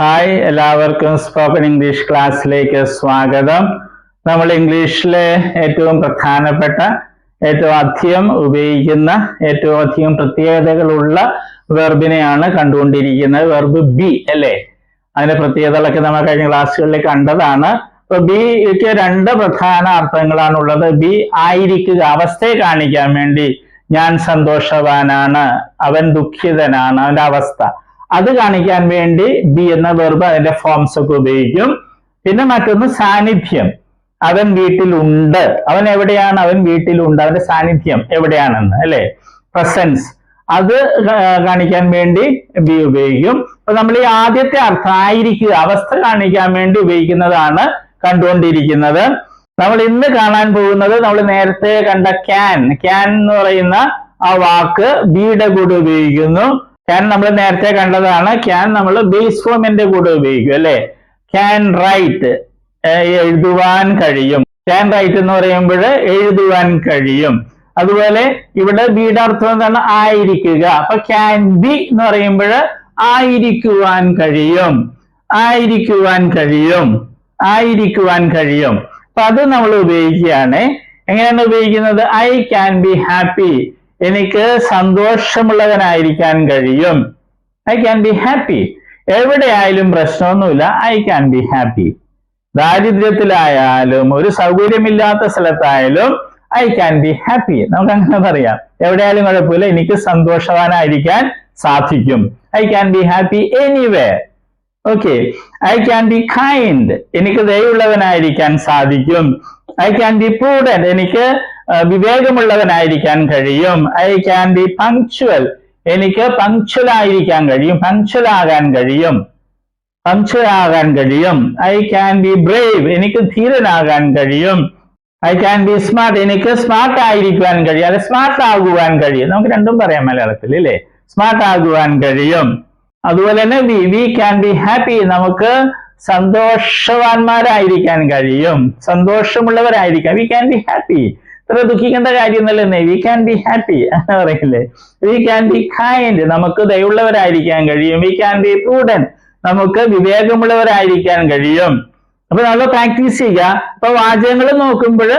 Hi എല്ലാവർക്കും spoken English ക്ലാസ്സിലേക്ക് സ്വാഗതം. നമ്മൾ ഇംഗ്ലീഷിലെ ഏറ്റവും പ്രധാനപ്പെട്ട ഏറ്റവും അധികം ഉപയോഗിക്കുന്ന ഏറ്റവും അധികം പ്രത്യേകതകളുള്ള വെർബിനെയാണ് കണ്ടുകൊണ്ടിരിക്കുന്നത്. വെർബ് ബി അല്ലേ? അതിന്റെ പ്രത്യേകതകളൊക്കെ നമ്മൾ കഴിഞ്ഞ ക്ലാസ്സുകളിൽ കണ്ടതാണ്. അപ്പൊ ബിക്ക് രണ്ട് പ്രധാന അർത്ഥങ്ങളാണ് ഉള്ളത് ബി ആയിരിക്കുക അവസ്ഥയെ കാണിക്കാൻ വേണ്ടി ഞാൻ സന്തോഷവാനാണ് അവൻ ദുഃഖിതനാണ് അവന്റെ അവസ്ഥ. അത് കാണിക്കാൻ വേണ്ടി ബി എന്ന വെർബ് അതിന്റെ ഫോംസ് ഒക്കെ ഉപയോഗിക്കും. പിന്നെ മറ്റൊന്ന് സാന്നിധ്യം. അവൻ വീട്ടിലുണ്ട്. അവൻ എവിടെയാണ്? അവൻ വീട്ടിലുണ്ട്. അവന്റെ സാന്നിധ്യം എവിടെയാണെന്ന് അല്ലെ? പ്രസൻസ് അത് കാണിക്കാൻ വേണ്ടി ബി ഉപയോഗിക്കും. അപ്പൊ നമ്മൾ ഈ ആദ്യത്തെ അർത്ഥം ആയിരിക്കുക. അവസ്ഥ കാണിക്കാൻ വേണ്ടി ഉപയോഗിക്കുന്നതാണ് കണ്ടുകൊണ്ടിരിക്കുന്നത്. നമ്മൾ ഇന്ന് കാണാൻ പോകുന്നത് നമ്മൾ നേരത്തെ കണ്ട ക്യാൻ ക്യാൻ എന്ന് പറയുന്ന ആ വാക്ക് ബിയുടെ കൂടെ ഉപയോഗിക്കുന്നു. ക്യാൻ നമ്മൾ നേരത്തെ കണ്ടതാണ്. ക്യാൻ നമ്മൾ ബേസ് ഫോമിന്റെ കൂടെ ഉപയോഗിക്കും അല്ലെ? ക്യാൻ റൈറ്റ് എഴുതുവാൻ കഴിയും. ക്യാൻ റൈറ്റ് എന്ന് പറയുമ്പോൾ എഴുതുവാൻ കഴിയും. അതുപോലെ ഇവിടെ ബിയുടെ അർത്ഥം എന്താണ്? ആയിരിക്കുക. അപ്പൊ ക്യാൻ ബി എന്ന് പറയുമ്പോൾ ആയിരിക്കുവാൻ കഴിയും. ആയിരിക്കുവാൻ കഴിയും. ആയിരിക്കുവാൻ കഴിയും. അപ്പൊ അത് നമ്മൾ ഉപയോഗിക്കുകയാണ്. എങ്ങനെയാണ് ഉപയോഗിക്കുന്നത്? ഐ ക്യാൻ ബി ഹാപ്പി എനിക്ക് സന്തോഷമുള്ളവനായിരിക്കാൻ കഴിയും. ഐ ക്യാൻ ബി ഹാപ്പി എവിടെയായാലും പ്രശ്നമൊന്നുമില്ല. ഐ ക്യാൻ ബി ഹാപ്പി ദാരിദ്ര്യത്തിലായാലും ഒരു സൗകര്യമില്ലാത്ത സ്ഥലത്തായാലും ഐ ക്യാൻ ബി ഹാപ്പി നമുക്ക് അങ്ങനെ പറയാം എവിടെയായാലും കുഴപ്പമില്ല. എനിക്ക് സന്തോഷവാനായിരിക്കാൻ സാധിക്കും. I can be happy anyway okay I can be kind എനിക്ക് ദയുള്ളവനായിരിക്കാൻ സാധിക്കും. ഐ ക്യാൻ ബി പ്രൂഡന്റ് എനിക്ക് വിവേകമുള്ളവനായിരിക്കാൻ കഴിയും. ഐ ക്യാൻ ബി പങ്ക്ച്വൽ എനിക്ക് പങ്ക്ച്വൽ ആയിരിക്കാൻ കഴിയും. പങ്ക്ച്വൽ ആകാൻ കഴിയും. പങ്ക്ച്വൽ ആകാൻ കഴിയും. ഐ ക്യാൻ ബി ബ്രേവ് എനിക്ക് ധീരനാകാൻ കഴിയും. ഐ ക്യാൻ ബി സ്മാർട്ട് എനിക്ക് സ്മാർട്ട് ആയിരിക്കുവാൻ കഴിയും. അല്ലെ സ്മാർട്ട് ആകുവാൻ കഴിയും. നമുക്ക് രണ്ടും പറയാം മലയാളത്തിൽ അല്ലേ സ്മാർട്ട് ആകുവാൻ കഴിയും. അതുപോലെ തന്നെ we we can be happy നമുക്ക് സന്തോഷവാന്മാരായിരിക്കാൻ കഴിയും. സന്തോഷമുള്ളവരായിരിക്കാം. വി ക്യാൻ ബി ഹാപ്പി ഇത്ര ദുഃഖിക്കേണ്ട കാര്യമൊന്നുമല്ലേ വി ക്യാൻ ബി ഹാപ്പി എന്ന് പറയില്ലേ? വി ക്യാൻ ബി കൈൻഡ് നമുക്ക് ദയുള്ളവരായിരിക്കാൻ കഴിയും. വി ക്യാൻ ബി പ്രൂഡൻ നമുക്ക് വിവേകമുള്ളവരായിരിക്കാൻ കഴിയും. അപ്പൊ നമ്മൾ പ്രാക്ടീസ് ചെയ്യുക. അപ്പൊ വാചകങ്ങൾ നോക്കുമ്പോൾ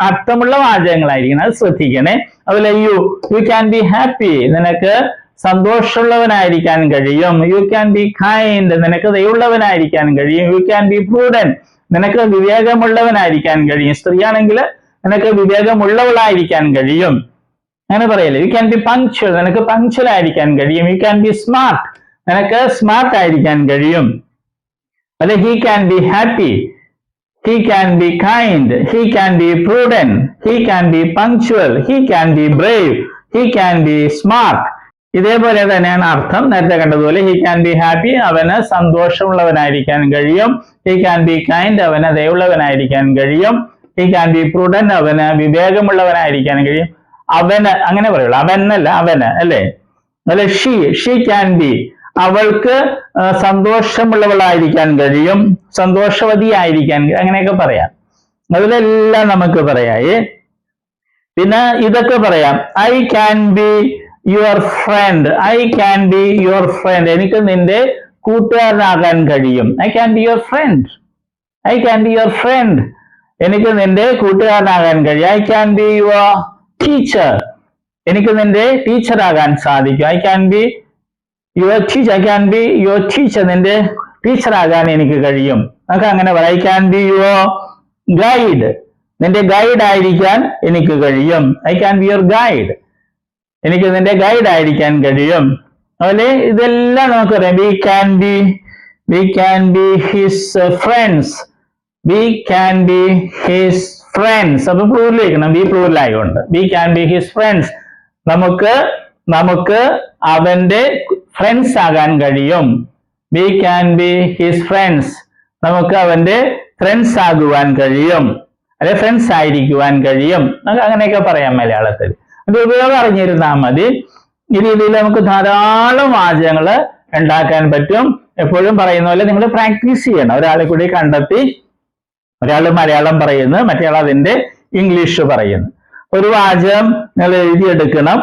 അർത്ഥമുള്ള വാചകങ്ങളായിരിക്കണം. അത് ശ്രദ്ധിക്കണേ. അതുപോലെ you you can be happy നിനക്ക് സന്തോഷമുള്ളവനായിരിക്കാൻ കഴിയും യു ക്യാൻ ബി കൈൻഡ് നിനക്ക് ദയുള്ളവനായിരിക്കാൻ കഴിയും യു ക്യാൻ ബി പ്രൂഡൻ നിനക്ക് വിവേകമുള്ളവനായിരിക്കാൻ കഴിയും സ്ത്രീയാണെങ്കിൽ നിനക്ക് വിവേകമുള്ളവളായിരിക്കാൻ കഴിയും അങ്ങനെ പറയല്ലേ യു ക്യാൻ ബി പങ്ക്ച്വൽ നിനക്ക് പങ്ക്ച്വൽ ആയിരിക്കാൻ കഴിയും യു ക്യാൻ ബി സ്മാർട്ട് നിനക്ക് സ്മാർട്ട് ആയിരിക്കാൻ കഴിയും അല്ലെ he can be happy he can be kind he can be prudent he can be punctual he can be brave he can be smart ഇതേപോലെ തന്നെയാണ് അർത്ഥം. നേരത്തെ കണ്ടതുപോലെ ഹി ക്യാൻ ബി ഹാപ്പി അവന് സന്തോഷമുള്ളവനായിരിക്കാൻ കഴിയും. ഹി ക്യാൻ ബി കൈൻഡ് അവന് ദയുള്ളവനായിരിക്കാൻ കഴിയും. He can B prudent അവന് വിവേകമുള്ളവനായിരിക്കാൻ കഴിയും. അവന് അങ്ങനെ പറയുള്ളൂ. അവനല്ല അവന് അല്ലേ? അല്ലെ? ഷീ ഷീ ക്യാൻ ബി അവൾക്ക് സന്തോഷമുള്ളവളായിരിക്കാൻ കഴിയും. സന്തോഷവതി ആയിരിക്കാൻ അങ്ങനെയൊക്കെ പറയാം. അതിലെല്ലാം നമുക്ക് പറയായി പിന്നെ ഇതൊക്കെ പറയാം. I can be your friend I can be your friend എനിക്ക് നിന്റെ കൂട്ടുകാരനാകാൻ കഴിയും. I can be your friend I can be your friend എനിക്ക് നിന്റെ കൂട്ടുകാരനാകാൻ കഴിയും. I can be your teacher എനിക്ക് നിന്റെ ടീച്ചറാകാൻ സാധിക്കും. I can be your teacher I can be your teacher നിന്റെ ടീച്ചറാകാൻ എനിക്ക് കഴിയും. നമുക്ക് അങ്ങനെ പറയാം. I can be your guide നിന്റെ ഗൈഡ് ആയിരിക്കാൻ എനിക്ക് കഴിയും. I can be your guide എനിക്ക് ഇതിന്റെ ഗൈഡ് ആയിരിക്കാൻ കഴിയും. അതുപോലെ ഇതെല്ലാം നമുക്കറിയാം. We can be we can be his friends we can be his friends അപ്പൊ പ്ലൂരിലേക്കണം be പ്ലൂരിലായതുകൊണ്ട് we can be his friends നമുക്ക് നമുക്ക് അവന്റെ ഫ്രണ്ട്സ് ആകാൻ കഴിയും. We can be his friends നമുക്ക് അവന്റെ ഫ്രണ്ട്സ് ആകുവാൻ കഴിയും. അല്ലെ ഫ്രണ്ട്സ് ആയിരിക്കുവാൻ കഴിയും. നമുക്ക് അങ്ങനെയൊക്കെ പറയാം മലയാളത്തിൽ. അത് ഉപയോഗം അറിഞ്ഞിരുന്നാൽ മതി. ഈ രീതിയിൽ നമുക്ക് ധാരാളം വാചകങ്ങൾ ഉണ്ടാക്കാൻ പറ്റും. എപ്പോഴും പറയുന്ന പോലെ നിങ്ങൾ പ്രാക്ടീസ് ചെയ്യണം. ഒരാളെ കൂടി കണ്ടെത്തി ഒരാൾ മലയാളം പറയുന്നു മറ്റേയാൾ അതിന്റെ ഇംഗ്ലീഷ് പറയുന്നു. ഒരു വാചകം നിങ്ങൾ എഴുതിയെടുക്കണം.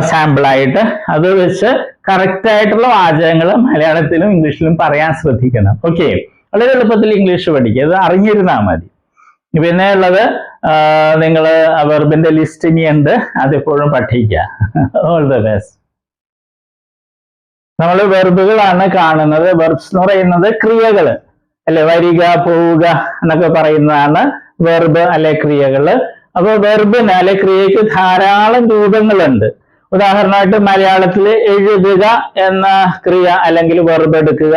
സാമ്പിൾ ആയിട്ട് അത് വെച്ച് കറക്റ്റ് ആയിട്ടുള്ള വാചകങ്ങൾ മലയാളത്തിലും ഇംഗ്ലീഷിലും പറയാൻ ശ്രദ്ധിക്കണം. ഓക്കെ വളരെ എളുപ്പത്തിൽ ഇംഗ്ലീഷ് പഠിക്കുക. അത് അറിഞ്ഞിരുന്നാൽ മതി. പിന്നെ ഉള്ളത് നിങ്ങൾ വെർബിന്റെ ലിസ്റ്റ് ഇനിയുണ്ട് അതെപ്പോഴും പഠിക്കുക. ഓൾ ബെസ്റ്റ് നമ്മൾ വെർബുകളാണ് കാണുന്നത്. വെർബ്സ് എന്ന് പറയുന്നത് ക്രിയകൾ അല്ലെ? വരിക പോവുക എന്നൊക്കെ പറയുന്നതാണ് വെർബ് അല്ലെ ക്രിയകൾ അപ്പൊ വെർബിന് അല്ലെ ക്രിയക്ക് ധാരാളം രൂപങ്ങളുണ്ട്. ഉദാഹരണമായിട്ട് മലയാളത്തിൽ എഴുതുക എന്ന ക്രിയ അല്ലെങ്കിൽ വെർബ് എടുക്കുക.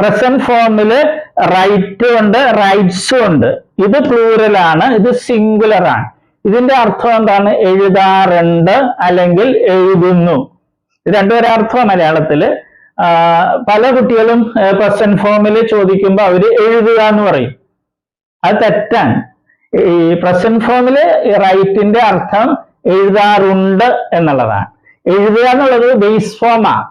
പ്രസന്റ് ഫോമിൽ റൈറ്റ് ഉണ്ട് റൈറ്റ്സും ഉണ്ട്. ഇത് പ്ലൂറൽ ആണ് ഇത് സിംഗുലർ ആണ്. ഇതിന്റെ അർത്ഥം എന്താണ്? എഴുതാറുണ്ട് അല്ലെങ്കിൽ എഴുതുന്നു. ഇത് രണ്ടുപേരെ അർത്ഥം മലയാളത്തിൽ. ആ, പല കുട്ടികളും പ്രസന്റ് ഫോമിൽ ചോദിക്കുമ്പോൾ അവർ എഴുതുക എന്ന് പറയും. അത് തെറ്റാണ്. ഈ പ്രസന്റ് ഫോമിൽ റൈറ്റിന്റെ അർത്ഥം എഴുതാറുണ്ട് എന്നുള്ളതാണ്. എഴുതുക എന്നുള്ളത് ബേസ് ഫോമാ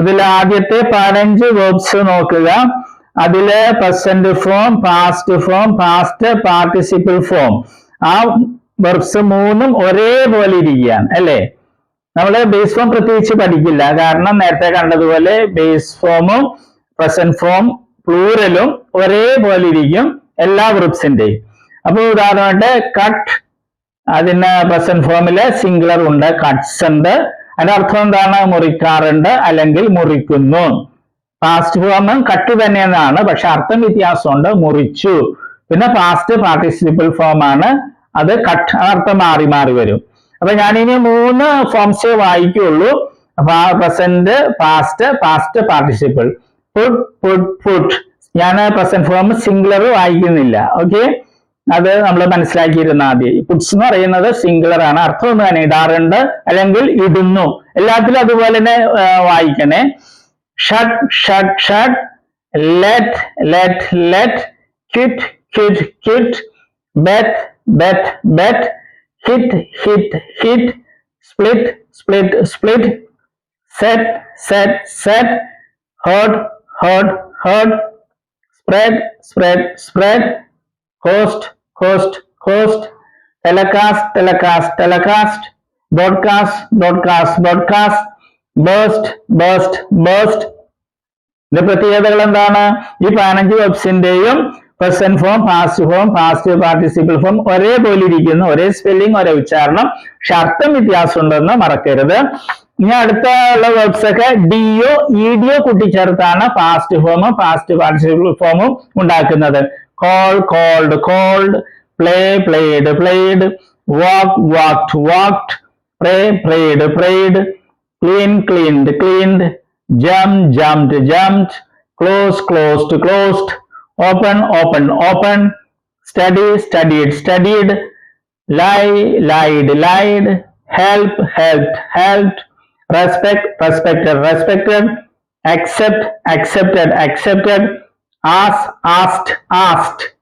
അതിൽ ആദ്യത്തെ പതിനഞ്ച് വേർബ്സ് നോക്കുക. അതിൽ present form past form past participle form ആ വെർബ്സ് മൂന്നും ഒരേപോലെ ഇരിക്കുകയാണ് അല്ലേ? നമ്മൾ ബേസ് ഫോം പ്രത്യേകിച്ച് പഠിക്കില്ല. കാരണം നേരത്തെ കണ്ടതുപോലെ ബേസ് ഫോമും പ്രസന്റ് ഫോം പ്ലൂറലും ഒരേപോലെ ഇരിക്കും എല്ലാ വെർബ്സിന്റെയും അപ്പൊ ഉദാഹരണമായിട്ട് കട്ട് അതിന് പ്രസന്റ് ഫോമിൽ സിംഗുലർ ഉണ്ട് കട്ട്സ് ഉണ്ട്. അതിന്റെ അർത്ഥം എന്താണ്? മുറിക്കാറുണ്ട് അല്ലെങ്കിൽ മുറിക്കുന്നു. പാസ്റ്റ് ഫോം കട്ട് തന്നെയെന്നാണ്. പക്ഷെ അർത്ഥം വ്യത്യാസമുണ്ട്. മുറിച്ചു. പിന്നെ പാസ്റ്റ് പാർട്ടിസിപ്പിൾ ഫോം ആണ്. അത് കട്ട് അർത്ഥം മാറി മാറി വരും. അപ്പൊ ഞാനിനി മൂന്ന് ഫോംസേ വായിക്കുള്ളൂ. Present past past participle put put put ഞാൻ പ്രസന്റ് ഫോം സിംഗുലർ വായിക്കുന്നില്ല. ഓക്കെ അത് നമ്മൾ മനസ്സിലാക്കിയിരുന്ന ആദ്യം പുട്സ് എന്ന് പറയുന്നത് സിംഗുലർ ആണ്. അർത്ഥം ഒന്ന് തന്നെ ഇടാറുണ്ട് അല്ലെങ്കിൽ ഇടുന്നു. എല്ലാത്തിലും അതുപോലെ തന്നെ വായിക്കണേ. Shut shut shut let let let quit quit quit bet bet bet hit hit hit split split split set set set hurt hurt hurt spread spread spread host host host telecast telecast telecast broadcast broadcast broadcast burst burst burst. ഇതിന്റെ പ്രത്യേകതകൾ എന്താണ്? ഈ പതിനഞ്ച് വെബ്സിന്റെയും present form past form past participle form ഒരേപോലെ ഇരിക്കുന്നു. ഒരേ spelling ഒരേ ഉച്ചാരണം. പക്ഷെ അർത്ഥം വ്യത്യാസം ഉണ്ടെന്ന് മറക്കരുത്. ഇനി അടുത്ത ഉള്ള വെബ്സ് ഒക്കെ ഡിഒ ഇഡിഒ കൂട്ടിച്ചേർത്താണ് പാസ്റ്റ് ഫോമും പാസ്റ്റ് പാർട്ടിസിപ്പിൾ ഫോമും ഉണ്ടാക്കുന്നത്. call called called play played played walk walked walked pray prayed prayed clean cleaned cleaned jump jumped jumped close closed closed open open open study studied studied lie lied lied help helped helped respect respected respected accept accepted accepted asked asked asked